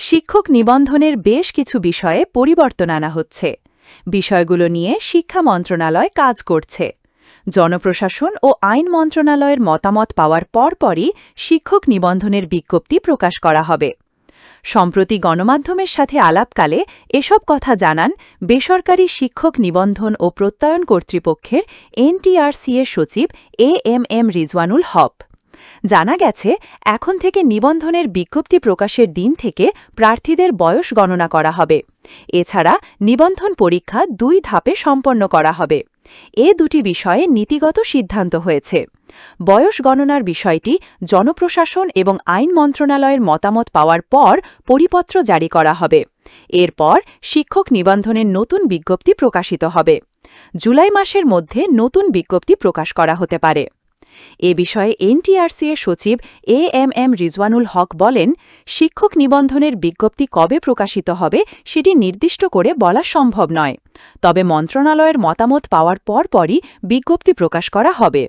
শিক্ষক নিবন্ধনের বেশ কিছু বিষয়ে পরিবর্তন আনা হচ্ছে। বিষয়গুলো নিয়ে শিক্ষা মন্ত্রণালয় কাজ করছে। জনপ্রশাসন ও আইন মন্ত্রণালয়ের মতামত পাওয়ার পরপরই শিক্ষক নিবন্ধনের বিজ্ঞপ্তি প্রকাশ করা হবে। সম্প্রতি গণমাধ্যমের সাথে আলাপকালে এসব কথা জানান বেসরকারি শিক্ষক নিবন্ধন ও প্রত্যয়ন কর্তৃপক্ষের এনটিআরসি এর সচিব A M M Rizwanul Haque. জানা গেছে, এখন থেকে নিবন্ধনের বিজ্ঞপ্তি প্রকাশের দিন থেকে প্রার্থীদের বয়স গণনা করা হবে। এছাড়া নিবন্ধন পরীক্ষা দুই ধাপে সম্পন্ন করা হবে। এ দুটি বিষয়ে নীতিগত সিদ্ধান্ত হয়েছে। বয়স গণনার বিষয়টি জনপ্রশাসন এবং আইন মন্ত্রণালয়ের মতামত পাওয়ার পর পরিপত্র জারি করা হবে। এরপর শিক্ষক নিবন্ধনের নতুন বিজ্ঞপ্তি প্রকাশিত হবে। জুলাই মাসের মধ্যে নতুন বিজ্ঞপ্তি প্রকাশ করা হতে পারে। এ বিষয়ে এনটিআরসি এর সচিব A M M Rizwanul Haque বলেন, শিক্ষক নিবন্ধনের বিজ্ঞপ্তি কবে প্রকাশিত হবে সেটি নির্দিষ্ট করে বলা সম্ভব নয়। তবে মন্ত্রণালয়ের মতামত পাওয়ার পরপরই বিজ্ঞপ্তি প্রকাশ করা হবে।